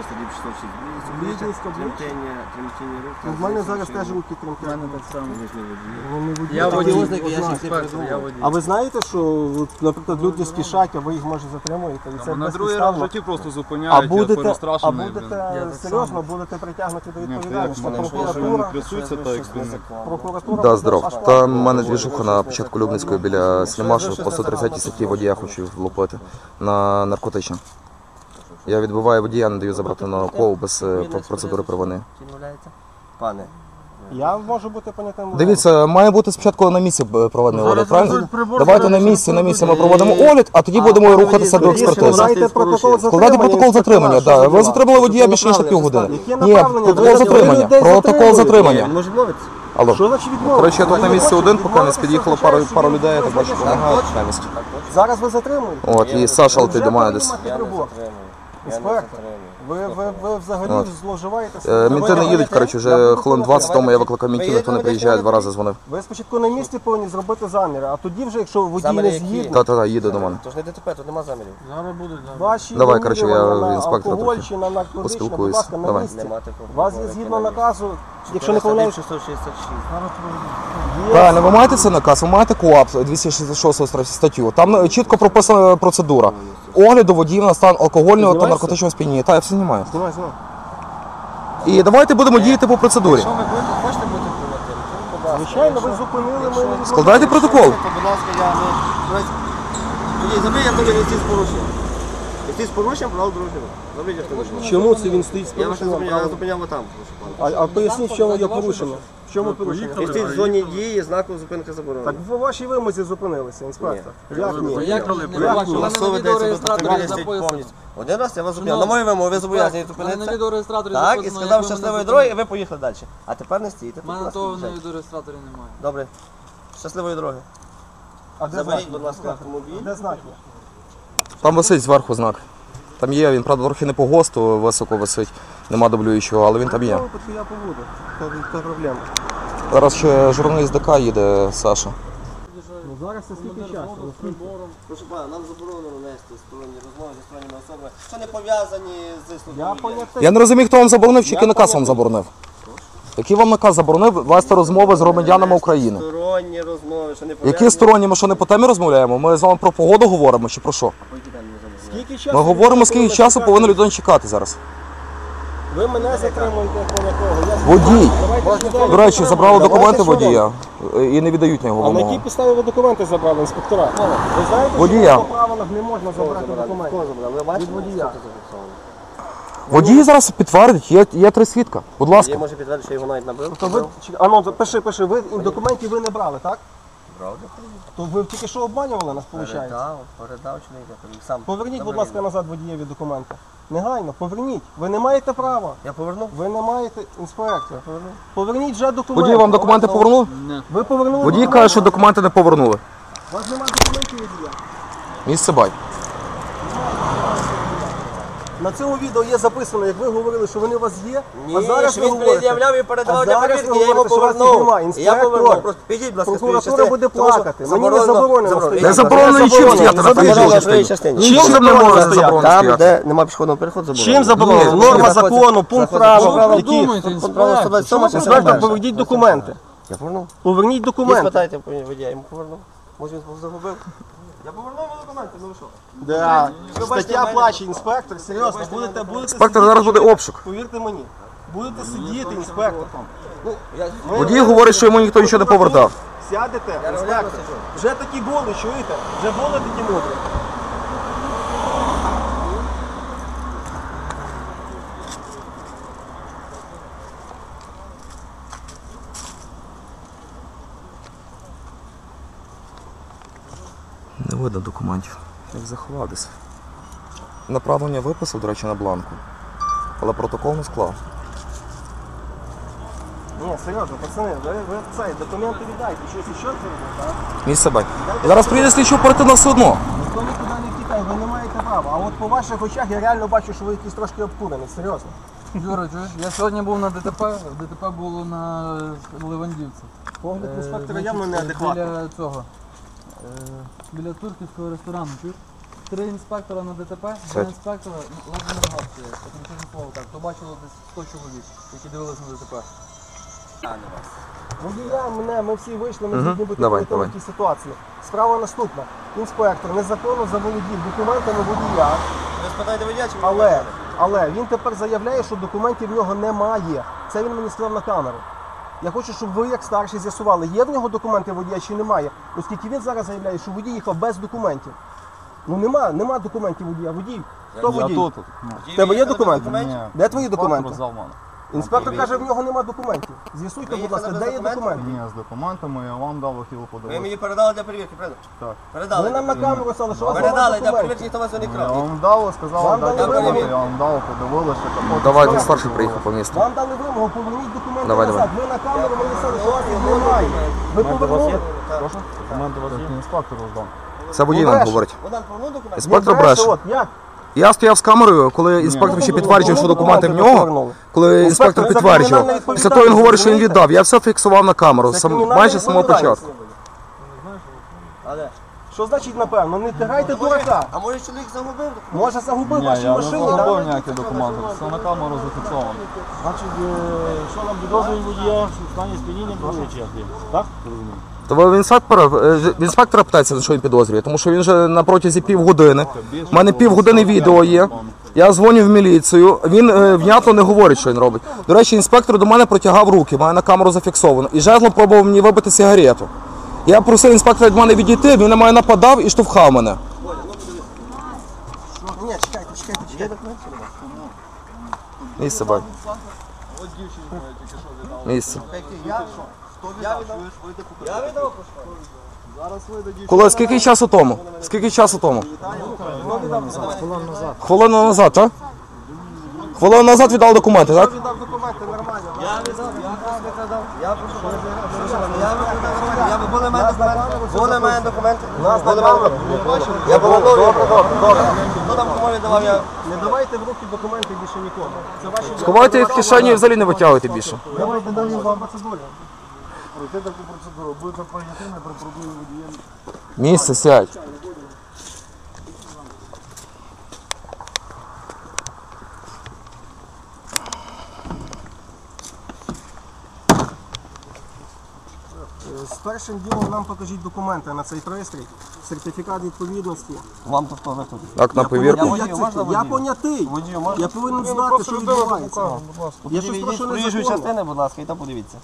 вказано на казі 400 406. Блідність обличчя, Блідність обличчя. тремтіння, тремтіння рук. У мене зараз теж руки тремтять. Ну. Я водій, я ще інспектор. А ви знаєте, що, от, наприклад, люди спішать, а ви їх може затримуєте, і це На другий раз в безпідставно. житті просто А зупиняють, я будете, а перестрашений. будете серйозно, будете притягнути до Ні, відповідальності. мене ж Прокуратура, трясуться, як прокуратура Да, здоров. Там в мене двіжуха на початку Любницької біля Снімашу по 130 статті водія хочу влупити на наркотичні. Я відбиваю водія, не даю забрати на кову без е, про- процедури провини. Пане, Я можу бути понятим. Дивіться, має бути спочатку на місці е, проведений огляд, правильно? Давайте на місці, на місці ми проводимо огляд, а тоді будемо рухатися до експертизи. Складайте протокол затримання. Складайте протокол затримання, да. Ви затримали водія більше ніж на півгодини. Яке Ні, направлення? протокол Ви затримання. людей Протокол затримуєте. затримання. може? Алло. Що значить відмовити? Коротше, я тут на місці один, поки не під'їхало пару, пару людей, я так бачу, допомагають на місці. Зараз ви затримуєте. От, і Саша летить до мене десь. Вже прибор. Інспектор, ви, ви, ви взагалі От. зловживаєте Е, Мінти не їдуть, коротше, вже хвилин 20 тому я викликав мінтів, ніхто не приїжджає, два рази дзвонив. Ви спочатку на місці повинні зробити заміри, а тоді вже, якщо водій Заміри не які? згідний, Та-та-та, їде до мене. Тож не ДТП, тут нема замірів. Зараз будуть, зараз. ваші Давай, коротше, я інспектор на інспектора алкоголь трохи чи на наркотичне, будь поспілкуюсь. ласка, на Давай. місці. Нема такого. У вас є згідно наказу, якщо не помиляюсь, 666. є Правильно, ви маєте цей наказ, ви маєте КУАП 266 статтю. Там е, чітко прописана процедура. Огляду водіїв на стан алкогольного та наркотичного сп'яніння. Та я все знімаю. Знімай, знімай. І давайте будемо діяти по процедурі. Якщо ви будете- хочете бути приватним, то, будь ласка. Звичайно, ви зупинили мене. Складайте протокол. То, будь ласка, я не... Забий автомобіль стій з порушенням. Стій з порушенням правил дорожнього. Автомобіль. Чому це він стоїть з Я вас не порушенням зупиняв, я права? зупиняв отам. прошу пана. А, а поясніть, в чому є порушення? В чому порушення? Стій в зоні дії знаку зупинка Так заборонена. в вашій вимозі зупинилися, інспектор. Як ні? Як коли Як ні? Відеореєстраторі автомобіль стоїть повністю. Один раз я вас зупиняв. На мою вимогу ви зобов'язані У на зупинитися. відеореєстраторі Так, і записано, сказав як ви щасливої дороги, і ви поїхали далі. А тепер не стійте. У мене того на їжджайте. відеореєстраторі немає. Добре. Щасливої дороги. А де Заберіть, будь ласка, автомобіль. Де знак? Там висить зверху знак. Там є, він, правда, трохи не по ГОСТу, високо висить, нема дублюючого, але він там є. я побуду. То проблема. Зараз ще журналіст ДК їде Саша. Ну зараз це скільки часу? Прошу пана, нам заборонено вести сторонні розмови зі сторонніми особами, що не пов'язані з Я службою. Я не розумію, хто вам заборонив, чи який наказ вам заборонив. Який вам наказ заборонив вести розмови з громадянами України? Сторонні розмови, що не пов'язані. Які сторонні, ми що не по темі розмовляємо? Ми з вами про погоду говоримо чи про що? Скільки часу? Ми говоримо, скільки часу повинен людина чекати зараз. Ви мене затримуєте як на кого? Водій. До речі, забрали документи водія і не віддають на його А на якій вимогу. підставі ви документи забрали, інспектора? Ви знаєте, Водія. що по правилах не можна забрати документи? Кого забрали? Ви бачите? Водія. Водій зараз підтвердить, є, є три свідка. Будь ласка. може підтвердити, що його навіть набив? То ви, а ну, пиши, пиши, ви документів ви не брали, так? Правда? То ви тільки що обманювали нас, виходить? Передав, передав чи не йде? Там Сам. Поверніть, будь ласка, назад водієві документи. Негайно, поверніть. Ви не маєте права. Я повернув? Ви не маєте інспектор. Поверніть вже документи. Водій вам документи повернули? Ви повернули Водій документи? каже, що документи не повернули. У вас немає документів водія. Місце бай. На цьому відео є записано, як ви говорили, що вони у вас є. Ні, а зараз ви він говорите. пред'являв і передавав А для зараз перевірки, ви я йому говорите, що вас повернув. немає. Я Інспектор, повернув. Просто підіть, будь ласка, прокуратура буде тому що плакати. Мені не заборонено заборонено. стояти. Не заборонено нічим стояти на Заборонено. проїжджій частині. частині. Чим Чим заборонено? заборонено Там, стояти? де немає пішохідного переходу, заборонено. Чим заборонено? Ні, Норма закону, пункт заходить. Що ви Які? думаєте, Тут правило 127 Інспектор, перша. поверніть документи. Я повернув. Поверніть Ви документи. спитайте водія, йому повернув. Може він загубив? Я повернув документи, ну ви що? Да. Стаття плаче, інспектор, серйозно, будете, будете Інспектор, зараз буде обшук. Повірте мені, будете сидіти, інспектор. Ну, ми- Водій говорить, що йому ніхто нічого не повертав. Сядете, інспектор. Вже такі були, чуєте? Вже були такі мудрі. Не видно документів. Як заховав десь. Направлення виписав, до речі, на бланку. Але протокол не склав. Ні, серйозно, пацани, ви, ви цей, документи віддайте, щось ще зробите, так? Місце бай. Зараз приїде слідчо оперативно все одно. Ніхто нікуди не втікає, ви не маєте права. А от по ваших очах я реально бачу, що ви якісь трошки обкурені, серйозно. Юра, чуєш? Я сьогодні був на ДТП, ДТП було на Ливандівці. Погляд Е, інспектора явно неадекватний. Біля цього. Е, Біля турківського ресторану, три інспектора на ДТП, два інспектора, ладно, не гавці, слово так, то бачило десь 100 чоловік, які дивились на ДТП. Водія, мене, ми всі вийшли, ми згідні бути Давай, в такій ситуації. Справа наступна. Інспектор незаконно заволодів документами водія, Ви спитайте водія, чи ви але, але він тепер заявляє, що документів в нього немає. Це він мені сказав на камеру. Я хочу, щоб ви, як старші, з'ясували, є в нього документи водія чи немає, оскільки він зараз заявляє, що водій їхав без документів. Ну нема, нема документів водія. Водій. Хто водій? Тебе є документи? Де твої документи? Інспектор каже, в нього нема документів. З'ясуйте, будь ласка, де є документи? Ні, з документами я вам дав хотіло Ви подивитися. мені передали для перевірки, правильно? Так. Передали. Ви нам на камеру стали, що у вас Передали немає для перевірки, документів. ніхто вас не Я крав. вам дав, сказали, Вам дайте дали документи, вимогу? я вам дав, подивилися, капот. Давай, він старший приїхав по місту. Вам дали вимогу, поверніть документи Давай, назад. Ми на камеру, ми не стали, що у вас їх немає. Ви повернули. Прошу? Документи вас є? Інспектор роздав. Це водій нам говорить. Документи? Інспектор Ні, бреше, бреше. От, як? Я стояв з камерою, коли інспектор ще підтверджував, що документи в нього. Коли інспектор підтверджував, після того він говорить, що він віддав. Я все фіксував на камеру, сам, майже з самого початку. Але. Що значить напевно? Не тягайте дурака. А може чоловік загубив? Може загубив Ні, вашій я не загубив ніякі документи, все на камеру зафіксовано. Значить, е, що нам підозрюють водія в стані сп'яніння як є? Так? Розумію. То ви в інспектора, е, в інспектора питається, за що він підозрює, тому що він вже на протязі півгодини. У мене півгодини відео є. Я дзвоню в міліцію, він е, внятно не говорить, що він робить. До речі, інспектор до мене протягав руки, має на камеру зафіксовано. І жезлом пробував мені вибити сигарету. Я просив інспектора від мене відійти, він на мене нападав і штовхав мене. Ні, чекайте, чекайте, чекайте. Місце бай. Місце. Я віддав. Коли скільки часу тому? Скільки часу тому? Хвилину назад, так? Хвилину назад віддав документи, так? Віддав документи, нормально. Я віддав, я. Я прошу. Я викрадав. Я були в мене документи. Були в мене документи. Були в мене документи. Я був добре. Хто там кому віддавав, я... Не давайте в руки документи більше нікому. Це ваші Сховайте їх в кишені і взагалі не витягуйте більше. Давайте далі вам процедурі. Пройти таку процедуру. Будете понятими при пробуві водієм. Місце сядь. З першим ділом нам покажіть документи на цей пристрій, сертифікат відповідності. Вам то хто ви тут? Так, на повірку. Я, це- я понятий. Я повинен знати, що відбувається. Я щось прошу не Проїжджої законно. частини, будь ласка, і там подивіться.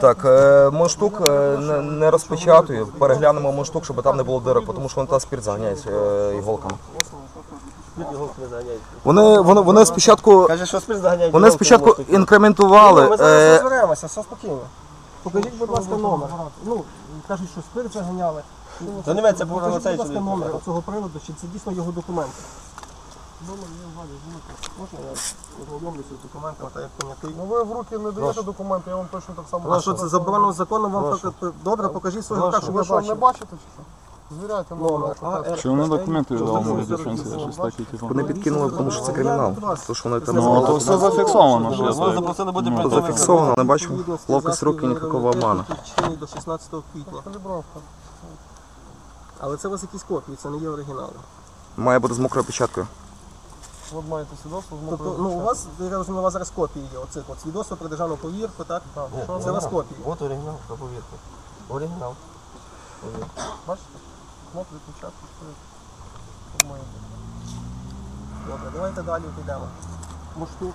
Так, е, мундштук е, не, розпечатую. Переглянемо мундштук, щоб там не було дирок, тому що вони та спірт заганяють е, іголками. Вони, вони, вони спочатку, Каже, що спирт заганяють. вони спочатку інкрементували. Ми зараз розберемося, все спокійно. Покажіть, будь ласка, номер. Ну, кажуть, що спирт заганяли. Покажіть, будь ласка, номер цього приладу, чи це дійсно його документи. Можна я ознайомлюся з документами, та як понятий. Ну ви в руки не даєте документи, я вам точно так само. А що це заборонено законом? Вам так добре, покажіть свою руках, щоб Ви я що, не бачите чи що? Звіряйте Номер. Чи вони документи віддали мої дівчинці, щось таке, типу? вони підкинули, тому що це кримінал. Тому що вони там Ну, то все зафіксовано, я знаю. запросили бути Ну, зафіксовано, не бачимо. Ловкость руки, ніякого обману. До 16 квітня. Але це у вас якісь копії, це не є оригінали. Має бути з мокрою печаткою. От маєте свідоцтво з Тобто, ну у вас, я розумію, у вас зараз копії є, оцих от свідоцтво про державну повірку, так? Це у вас копії. От оригінал, то повірте. Оригінал. Бачите? Мокрий печатки. Добре, давайте далі підемо. Муштук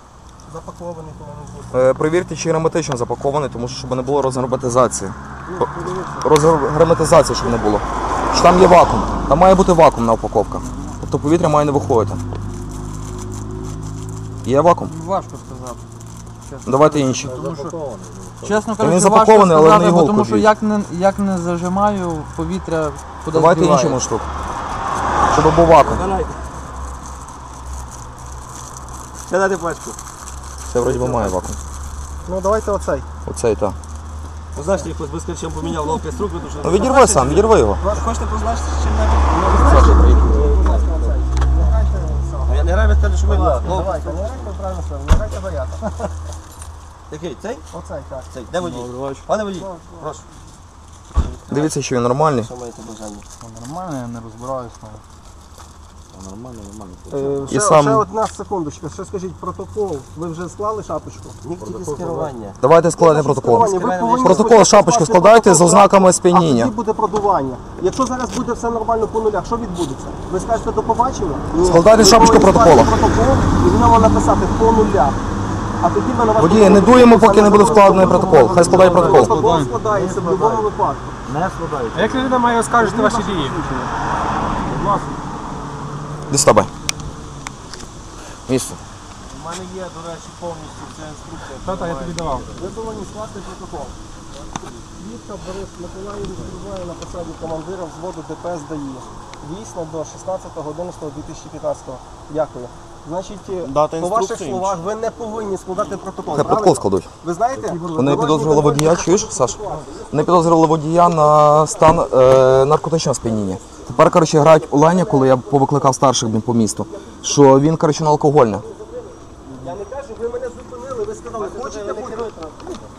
запакований, повинен бути. Е, Перевірте, чи герметично запакований, тому що щоб не було розгерметизації. Ну, подивіться. Розгерметизації, щоб не було. Що там є вакуум. Там має бути вакуумна упаковка. Тобто повітря має не виходити. Є вакуум? Важко сказати. Чесно. Давайте інші. Тому що, чесно кажучи, запакований, важко але сказати, не бо іголкою тому що б'ють. як не, як не зажимаю, повітря кудись Давайте діває. іншому штук. Щоб був вакуум. Ще дати пачку. Це вроді би має вакуум. Ну давайте оцей. Оцей так. Ну, знаєш, ти хтось ключем поміняв ловкий струк, тому що... Ну відірви сам, відірви його. Хочете позначити чим-небудь? Ну, не грай без тебе, що ми. Давайте, не грайте правильно слово, не грайте варіата. Який? Цей? Оцей, так. Цей. Де водій? Пане водій, прошу. Дивіться, що він нормальний. Що маєте бажання? Нормально, я не розбираюсь. ну. Нормально, нормально. Е, ще, сам- ще одна секундочка, ще скажіть протокол. Ви вже склали шапочку? Ні, тільки скерування. Давайте складемо протокол. Ви Протокол шапочку складайте з ознаками А сп'яніння. тоді буде продування. Якщо зараз буде все нормально по нулях, що відбудеться? Ви скажете до побачення? Ні. Складайте Ви шапочку протокола. протокол і в ньому написати по нулях. А тоді ми на вас Водії, не дуємо, поки не буде складений протокол. Хай складає протокол. Протокол складається в будь-якому випадку. Не складають. А як людина має оскаржити ваші дії? Десь тебе. Місце. У мене є, до речі, повністю вся інструкція. Та-та, я тобі давав. Ви повинні скласти протокол. Вітка Борис Миколаївич прибуває на посаді командира взводу ДПС ДАІ. Дійсно до 16.11.2015. Дякую. Значить, Дата по ваших інструкції словах ви не повинні складати протокол. Хай протокол складуть. Ви знаєте? Вони підозрювали водія, чуєш, Саш? Вони підозрювали водія на стан е, наркотичного сп'яніння. Тепер, коротше, грають у Леня, коли я повикликав старших блін, по місту, що він, коротше, на алкогольне. Я не кажу, ви мене зупинили, ви сказали, хочете бути.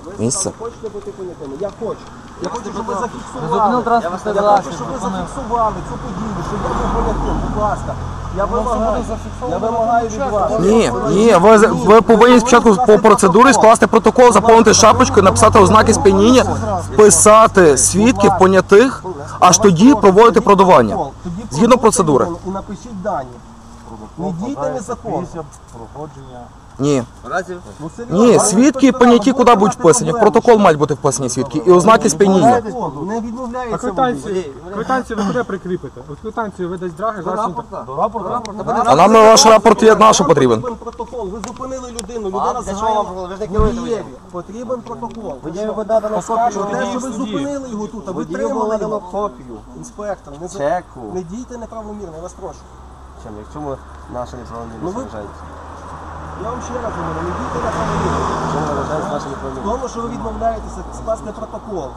Ви Місце. сказали, хочете бути понятими. Я хочу. Я хочу, щоб ви зафіксували. Зупинив транспортний Я хочу, щоб ви зупинив. зафіксували цю подію, щоб я був понятим, будь ласка. Я вимагаю, я вимагаю від вас. Ні, ні, ви, ви повинні спочатку по процедурі скласти протокол, заповнити шапочку, написати ознаки сп'яніння, вписати свідків, понятих, аж тоді проводити продування. Згідно процедури. І напишіть дані. Не дійте незаконно. Проходження. Ні. Разів. Ні, свідки і поняті куди будуть вписані. В протокол мають бути вписані свідки і ознаки сп'яніння. Не А відмовляється квитанцію, квитанцію ви куди прикріпите? От квитанцію зараз він так- До рапорта? А нам ваш рапорт є на що потрібен. Потрібен протокол. Ви зупинили людину, людина для чого загаяла вам? Ви ж не керуєте водієві. Потрібен протокол. Водієві буде дадано копію. Те, що ви зупинили його тут, а ви було тримали дано його. копію. Інспектор, не, за- Чеку. не дійте неправомірно, я вас прошу. Чим, якщо ми наші неправомірні Ну, ви- вважаєте? Я вам ще раз говорю, не дійте вважаєте наші В тому, що ви відмовляєтеся скласти протокол.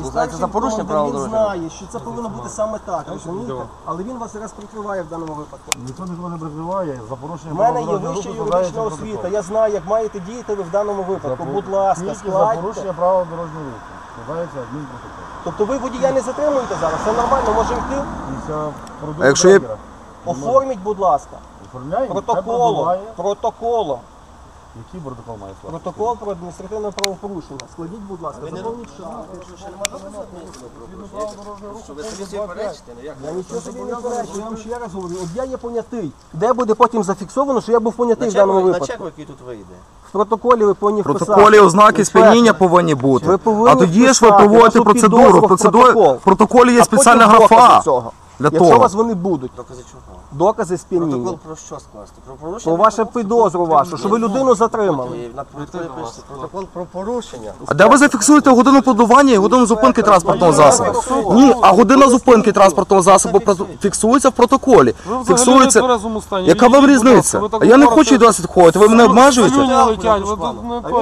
І за старший порушення правил він дорожнього знає, що це повинно бути саме так, розумієте? Але він вас зараз прикриває в даному випадку. Ніхто нікого не прикриває. За порушення У мене є правил вища руху юридична складається освіта. протокол. Я знаю, як маєте діяти ви в даному випадку. Будь ласка, Тільки за складьте. порушення правил дорожнього руху. Складається адмінпротокол. Тобто ви водія не затримуєте зараз, все нормально, може йти. Після продукту А якщо є- Оформіть, будь ласка, оформляємо, протоколом. це. Протоколом. Який протокол має склад? Протокол про адміністративне правопорушення. Складіть, будь ласка, заповніть шапку. Ви собі собі перечите? Ну як? Я нічого собі не заперечую, я вам ще раз говорю. От я є понятий. Де буде потім зафіксовано, що я був понятий в даному На на випадку? чеку, який тут вийде. В протоколі ви повинні В вписати. протоколі ознаки Інспектор, сп'яніння повинні бути. Ви повинні А тоді ж ви вписати проводите процедуру. підозру в Процедура протокол. в протоколі є а потім спеціальна докази графа. цього. Для Якщо у вас вони будуть, Докази чого? докази сп'яніння. Протокол про що скласти? Про порушення? Про вашу підозру вашу, що ви людину затримали. На протоколі пишеться протокол про порушення. А де ви зафіксуєте годину подування і годину зупинки транспортного засобу? Ні, а година зупинки транспортного засобу про- фіксується в протоколі. Фіксується. Яка вам різниця? А я не хочу від вас відходити. Ви мене обмежуєте?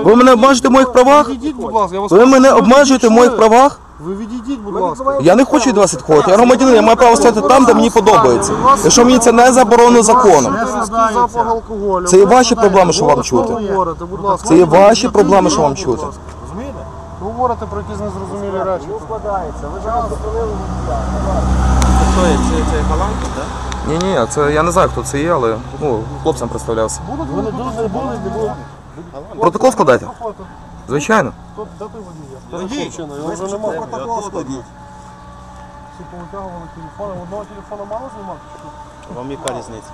Ви мене обмежуєте в моїх правах? Відійдіть, будь ласка, я вас Ви мене обмежуєте в моїх правах? Ви відійдіть, будь ласка. Я не хочу від вас відходити. Я громадянин, я маю право стояти там, де мені подобається. Якщо мені це не заборонено законом. Це є ваші проблеми, що вам чути. Це є ваші проблеми, що вам чути. Ви говорите про якісь незрозумілі речі. Ну складається. Ви зараз зупинили. Що є? Це, голландці, так? Ні, ні, це я не знаю, хто це є, але ну хлопцям представлявся. Будуть не були, не. Протокол складайте? Звичайно. Хто де водій? Хлопчина, його вже немає. протокол складіть. Всі повитягували телефони. Одного телефона мало знімати? Вам яка різниця?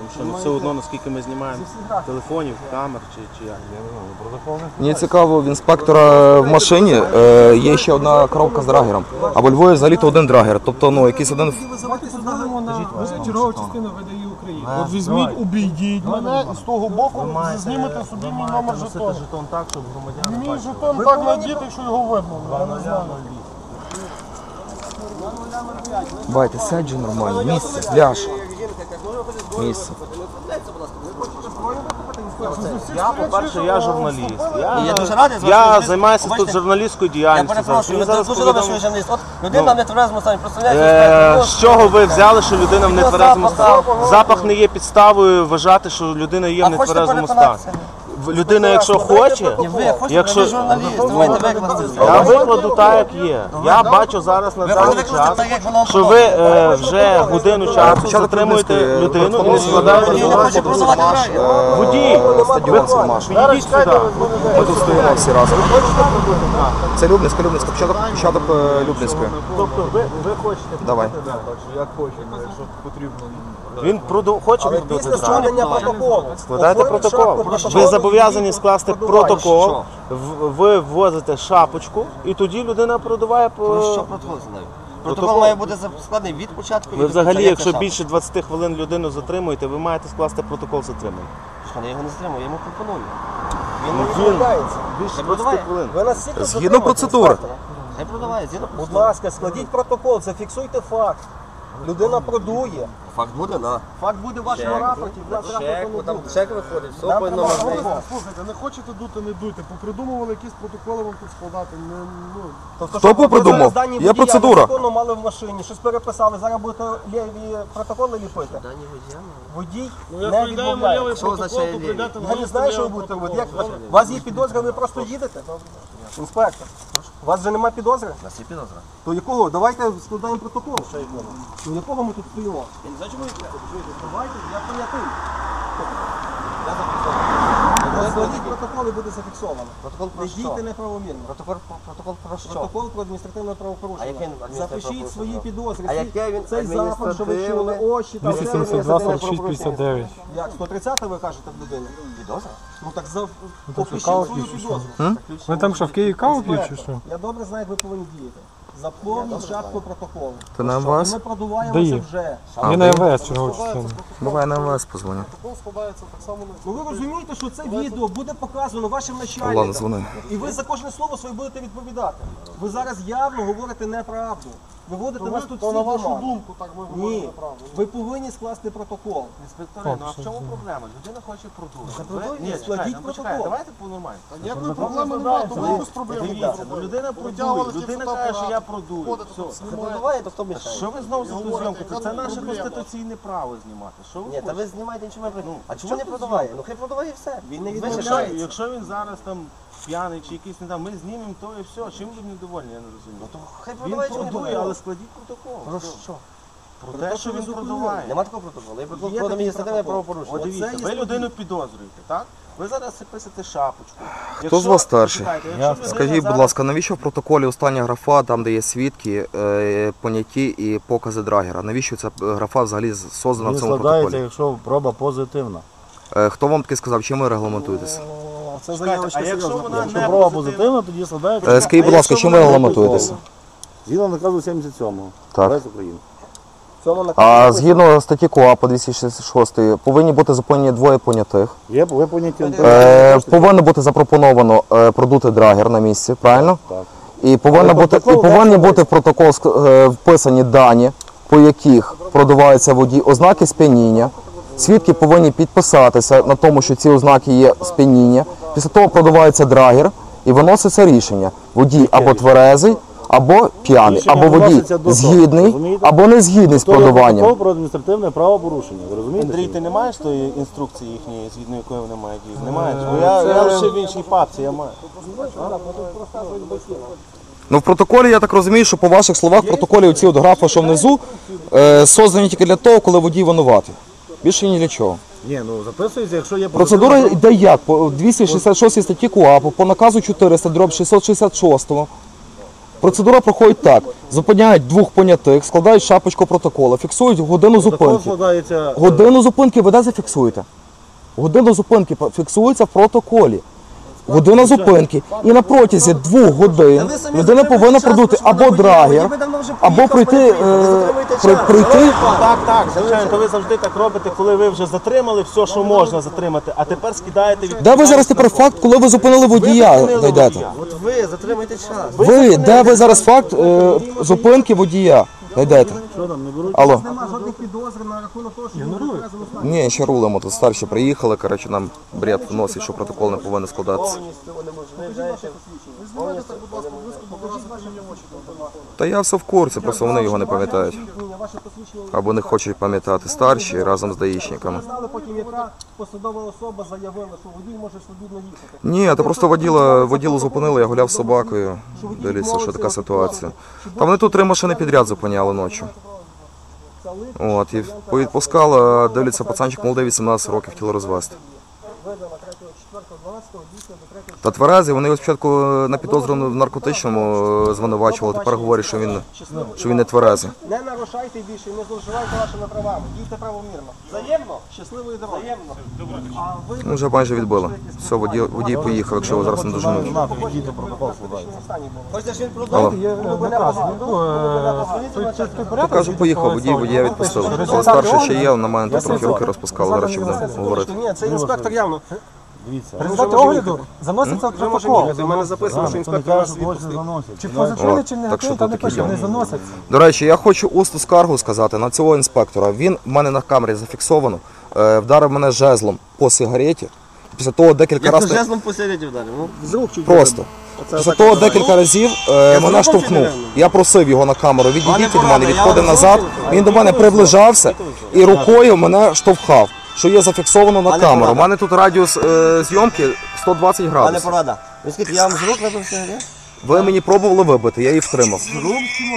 Тому що ну, все одно, наскільки ми знімаємо телефонів, камер чи, чи як. Мені цікаво, в інспектора в машині е, є ще одна коробка з драгером. А во Львові взагалі то один драгер. Тобто, ну, якийсь один. Чергова частина України. От візьміть, обійдіть мене і з того боку знімете собі мій номер жетону. жетон так, щоб громадяни Мій жетон так надіти, що його видно. Я не знаю. Байте, сядь же нормально. Місце, пляж. Місце. Я, по-перше, я журналіст. Я, Я дуже радий з я вашою займаюся Бачите, тут журналістською Я діяльністю. перепрошую, ви зараз дуже добре, що ви журналіст. От людина в нетверезому стані, Е, з чого ви взяли, що людина в нетверезому стані? Запах не є підставою вважати, що людина є в а хочете нетверезому стані. переконатися? Людина, якщо хоче, Ні, ви хочете, Якщо- ви журналіст, ви маєте викласти. я викладу так, як є. Я бачу зараз на Ви даний викласти час, так, як воно що ви е, вже годину часу затримуєте людину і не складаєте не хоче продавати водій. Стадіон. Підійдіть сюди. Ми тут стоїмо всі разом. Це Любницька, Любницька, початок, початок е, Любницької. Тобто ви, ви хочете Давай. Він проду... хоче Але продати після драгер. складення протоколу. Складайте оформіть протокол. шапку протоколу Ви зобов'язані скласти протокол. Що? В- Ви ввозите шапочку, і тоді людина продаває по. Про що протокол знаю? Протокол Протокол. має бути складений від початку і Ви до взагалі, кінця. Як якщо це більше 20 хвилин людину затримуєте, ви маєте скласти протокол затримання. шапка? Я його не стримую, я йому пропоную. Він не відмовляється. Більше продаває. хвилин. Ви нас стільки Згідно затримуєте, процедури. інспектора. Хай продаває, згідно Будь процедури. ласка, складіть протокол, зафіксуйте факт. Людина продує. Факт буде, на. Факт буде в вашому рапорті. в нас рапорту не буде. чек виходить, все Нам по треба номеру. протокол. Слухайте, не хочете дути, не дуйте. Попридумували якісь протоколи вам тут складати. Не, ну, Тобто, Хто щоб ви зараз дані Є водія процедура. незаконно мали в машині, щось переписали, зараз будете ліві протоколи ліпити. Водій Ну, не відмовляє. Що означає ліві? Я не знаю, що ви будете робити. Як ви- у вас є підозра, ви просто їдете? Інспектор, у вас вже немає підозри? У нас є підозра. То якого? Давайте складаємо протокол. Ну якого ми тут стоїмо? Давайте, я понятий. Складіть протокол і буде зафіксовано. Протокол про Не що? дійте неправомірно. Протокол, протокол про що? Протокол про адміністративне правопорушення. А яке він адміністративне Запишіть свої правопорушення? підозри. А Цей- яке він Цей запит, що ви чули, адміністративне? очі, там, це 272, адміністративне 46, 59. Як, 130 ви кажете в людині? Підозра? Ну так за... опишіть каву свою п'ють, підозру. Ви там що, в Києві каву п'ють чи що? Я добре знаю, як ви повинні діяти. Заповніть шапку протоколу. То на МВС? Ми продуваємося Дає. вже. Ми на МВС чергову частину. Давай на МВС позвоню. протокол складається так само на Ну ви розумієте, що це відео буде показано вашим Ладно, начальникам. дзвони. І ви за кожне слово своє будете відповідати. Ви зараз явно говорите неправду. Виводите нас тут то всі на вашу дома. думку так ви Ні, правду. ви повинні скласти протокол. Інспектори, ну а в чому проблема? Людина хоче продати. продуйте, Ні, складіть ну, протокол. давайте по нормально. Ніякої проблеми немає, то ви без проблем. Дивіться, ну людина продує, Витягували ті людина каже, що я продую. ходите Все. тут, Не знімаєте. продаває, то хто мішає? Що ви знову за ту говорите, зйомку? яка Це тут наше проблема? конституційне право знімати. Що ви Ні, та хочете? ви знімаєте нічого не продає. А чому не продаває? Ну хай продаває все. Він не Ви Якщо, відмовляється. якщо він зараз там п'яний чи якийсь не там, ми знімемо то і все. Чим ви недовольні, я не розумію. То хай Він продаває, чому не продує, продає. але складіть протокол. Про що? Про те, що він продуває. Нема такого протоколу. Є протокол про адміністративне правопорушення. От дивіться, ви людину підозрюєте, так? Ви зараз писите шапочку. Хто з вас старший? Чекайте, якщо людина Скажіть, будь зараз- ласка, навіщо в протоколі остання графа, там де є свідки, е, поняті і покази драгера? Навіщо ця графа взагалі создана в Він цьому складається, протоколі? якщо проба позитивна. Е, Хто вам таки сказав, чим ви регламентуєтесь? Це заявочка а якщо серйозна. вона Якщо не проба позитивна, позитивна, тоді складається. Е, Скажіть, будь ласка, чим ви регламентуєтесь? Згідно наказу 77-го. Так. Весь України. В цьому наказі А написано. згідно статті КОАПа 266 повинні бути зупинені двоє понятих. Є, ви поняті. Е, повинно бути запропоновано е, продути драгер на місці, правильно? Так. І повинно бути і протокол повинні далі бути в протокол ск- е, вписані дані, по яких продуваються водій, ознаки сп'яніння. Свідки повинні підписатися на тому, що ці ознаки є сп'яніння. Після того продувається драгер і виноситься рішення. Водій або тверезий, або п'яний, Рішення або водій виноситься до того, згідний, розумієте? або не згідний з То є протокол про адміністративне правопорушення. Ви розумієте? Андрій, ти не маєш тої інструкції їхньої, згідно якої вони мають діяти? Не маєш? Бо я, я лише в іншій папці, я маю. Ну в протоколі я так розумію, що по ваших словах в протоколі оці от графи, що внизу, е, создані тільки для того, коли водій винуватий. Більше ні для чого. Ні, ну записується, якщо є Процедура йде як? По 266 статті КУАПу, по наказу 400, дроб 666. Процедура проходить так. Зупиняють двох понятих, складають шапочку протоколу, фіксують годину зупинки. складається. Годину зупинки ви де зафіксуєте? Годину зупинки фіксується в протоколі. Година зупинки. І на протязі двох годин людина повинна продути або драгер, або пройти. Е, при- пройти Так, так, звичайно, то ви завжди так робите, коли ви вже затримали все, що можна затримати, а тепер скидаєте від. Де ви зараз тепер факт, коли ви зупинили водія, знайдете? От ви затримуєте час. Ви, де ви зараз факт е, зупинки водія? Знайдете? Що там, не беруть? Алло. Нема жодних підозр на рахунок того, що він неперезваний стан. Ні, ще рулимо, тут старші приїхали, коротше, нам бред вносить, що протокол не повинен складатися. Та я все в курсі, просто вони його не пам'ятають. Або не хочуть пам'ятати старші разом з даїшниками. Потім, яка посадова особа заявила, що водій може свобідно їхати. Ні, то просто воділа, воділу зупинили, я гуляв з собакою. Дивіться, що така ситуація. Та вони тут три машини підряд зупиняли ночі. От, і повідпускала, дивляться, пацанчик молодий 18 років хотіли розвести. Та тверезі, вони його спочатку на підозру в наркотичному е, звинувачували, тепер говорять, що він, що він не тверезий. Не нарушайте більше, не зловживайте вашими правами. Дійте правомірно. Взаємно. Щасливої дороги. Взаємно. А ви Ну, вже майже відбили. Все, водій, водій поїхав, якщо його зараз не доженуть. Відійте протокол складаєте. Хочете, що він Але Ну, кажу, поїхав, водій, водія відпустили. Але старший ще є, на мене тут трохи руки розпускали, зараз ще будемо говорити. Ні, це інспектор явно. Дивіться. В результаті огляду заноситься в протокол. У мене записано, що інспектор нас відпустив. Чи Да. позитивний, чи так негативний, там не тут пише, не діла. заносяться. До речі, я хочу усну скаргу сказати на цього інспектора. Він в мене на камері зафіксовано, е, вдарив мене жезлом по сигареті. Після того декілька Як то разів жезлом посередині вдарив? Ну, чуть просто. Після того декілька разів е, мене штовхнув. Я просив його на камеру, відійдіть від мене, відходив назад. Він до мене приближався і рукою мене штовхав, що є зафіксовано на Пане камеру. У Порада. мене тут радіус е, зйомки 120 Пане градусів. порада. Ви скажіть, я вам з рук вибив сигарет? Ви мені пробували вибити, я її втримав.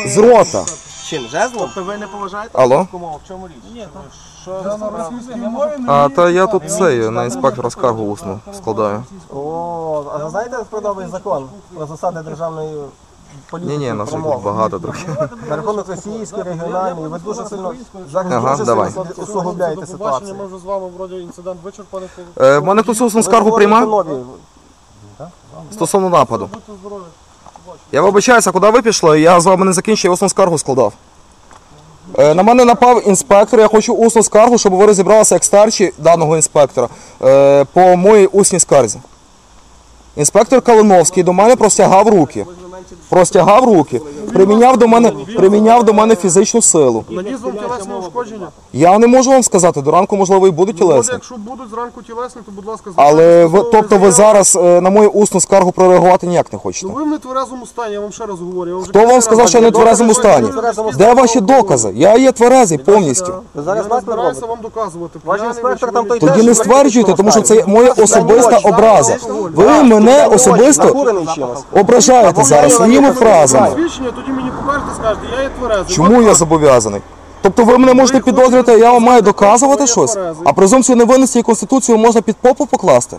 З рота. Чим? Жезлом? Алло? А та я тут цей на інспектора скаргу усну складаю. О, а ви знаєте продовий закон про засади державної? Ні, ні, нас тут багато трохи. За рахунок російської, регіональної, ви дуже сильно зараз Ага, дуже давай. сильно усугубляєте ситуацію. ми вже з вами вроді інцидент вичерпаний. Е, в мене хтось усну скаргу приймав нові. стосовно нападу. Будьте здорові. Я вибачаюся, куди ви пішли? Я з вами не закінчив, я усну скаргу складав. Е, на мене напав інспектор, я хочу усну скаргу, щоб ви розібралися як старші даного інспектора е, по моїй усній скарзі. Інспектор Калиновський до мене простягав руки. Простягав руки, приміняв до мене, приміняв до мене фізичну силу. Наніс вам тілесне ушкодження. Я не можу вам сказати, до ранку, можливо, і будуть От тілесні. якщо будуть зранку тілесні, то будь ласка, Але ви, тобто ви зараз е, на мою усну скаргу прореагувати ніяк не хочете. Ну ви в нетверезому стані, я вам ще раз говорю. Я вам вже Хто вам сказав, разів що я не в говорю. тверезому стані? Де ваші докази? Я є тверезий повністю. Ви зараз Я не збираюся робите. вам доказувати. Ваш п'яний інспектор чи там ви той ні. Тоді не стверджуйте, тому що це моя особиста образа. Ви мене особисто Накурений чимось. ображаєте зараз своїми фразами. Свідчення, тоді мені покажете, скажете, я є тверезий. Чому я зобов'язаний? Тобто ви мене можете підозрювати, а я вам маю доказувати щось, а презумпцію невинності і конституцію можна під попу покласти?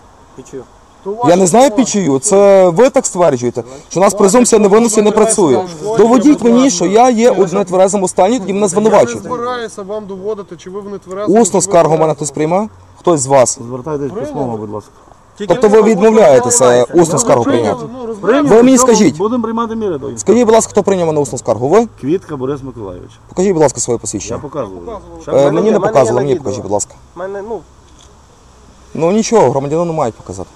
Я не знаю під чию, це ви так стверджуєте, що у нас презумпція невинності не працює. Доводіть мені, що я є у нетверезому стані, тоді мене Я не збираюся вам доводити, чи ви в нетверезому. Усну скаргу мене хтось приймав? Хтось з вас. Звертайтесь письмово, будь ласка. Тобто ви відмовляєтеся усну скаргу прийняти? Ви мені скажіть, Будемо приймати міри до скажіть, будь ласка, хто прийняв мене усну скаргу? Ви? Квітка Борис Миколайович. Покажіть, будь ласка, своє Я посвідчення. показував. Е, Мені не показували, мені покажіть, будь ласка. Мене, ну, Ну нічого, громадянину мають показати.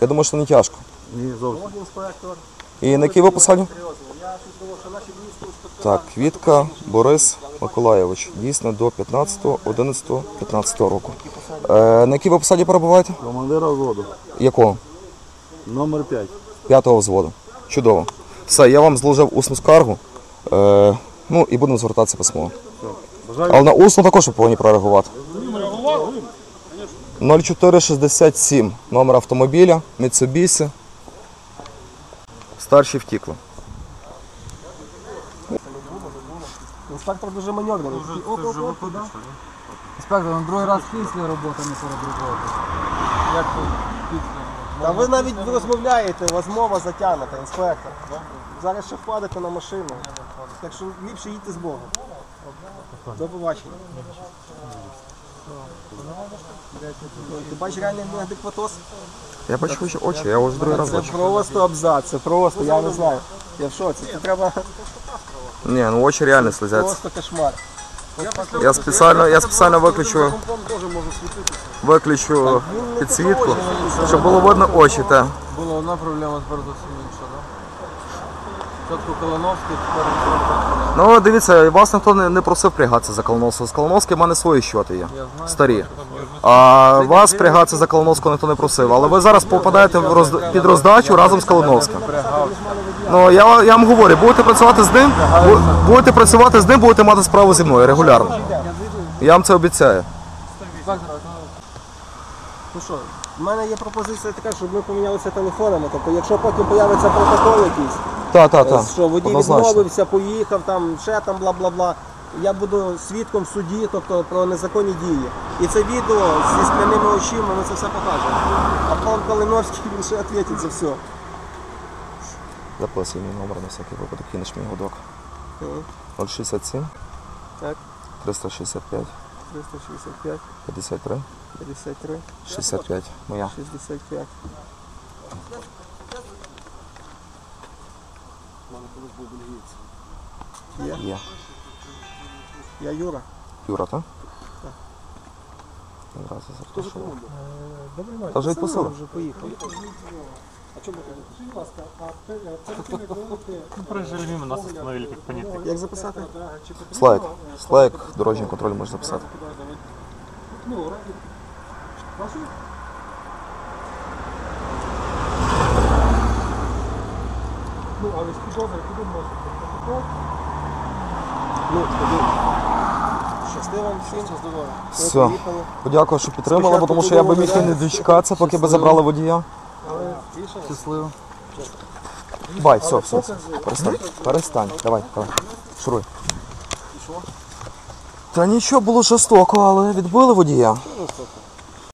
Я думаю, що не тяжко. Ні, зовсім. І на якій ви посаді? Так, Квітка Борис Миколайович. Дійсно до 15.11.15 року. Е, на якій ви посаді перебуваєте? Командира взводу. Якого? Номер 5. П'ятого взводу. Чудово. Все, я вам зложив усну скаргу. Е, ну і будемо звертатися письмово. Але на усну також ви повинні прореагувати. 0467 номер автомобіля, Mitsubishi. Старші втікли. Інспектор дуже маневрений. Інспектор, на другий раз після роботи, не перед роботою. Як ви після? Та ви навіть розмовляєте, у вас мова затягнута, інспектор. Зараз ще впадете на машину. Так що ліпше їдьте з Богом. До побачення. Ти бачиш реальний неадекватоз? Я бачу ваші очі, я вже другий раз Це бачу. просто абзац, це просто, я не знаю. Я в шоці. Це треба Ні, ну очі реально слезяться. просто кошмар. Я спеціально, я спеціально виключу, виключу підсвітку, щоб було видно очі. Та. Була одна проблема, тепер зовсім інша, так? Спочатку Калиновський, тепер інспектор. Ну дивіться, вас ніхто не, не просив прягатися за Колоновського. З Колоновським в мене свої щоти є. Старі. А вас прягатися за Колоновського ніхто не просив. Але ви зараз попадаєте в розд... під роздачу разом з Колоновським. Ну я, я вам говорю, будете працювати з ним, бу- будете працювати з ним, будете мати справу зі мною регулярно. Я вам це обіцяю. Ну що, в мене є пропозиція така, щоб ми помінялися телефонами. Тобто, якщо потім появиться протокол якийсь, Так, так. Е, що водій Однозначно. відмовився, поїхав, там ще там бла-бла-бла. Я буду свідком в суді, тобто про незаконні дії. І це відео зі скляними очима, ми це все покажемо. А пан Калиновський він ще відповідить за все. Записуй мій номер на всякий випадок, кинеш мій гудок. Мгм. 067 Так, 365 365, 53 53, 65. Моя. 65. Є? Є. Я Юра. Юра, так? Одразу запишу. Та вже відпустили. Вже поїхав. При Жеремі нас остановили как понятых. Як записати? Слайк. Слайк, дорожній контроль можна записати. Ну, але з підозри куди можна? Протокол? Ну, тоді. Щасти вам всім. Все. поїхали. Подякую, що підтримала, бо тому що я би міг і не дочекатися, поки би забрали водія. Щасливо. Бай, все, все, все. Перестань. Перестань. Давай, давай. Шуруй. Та нічого було жорстоко, але відбили водія.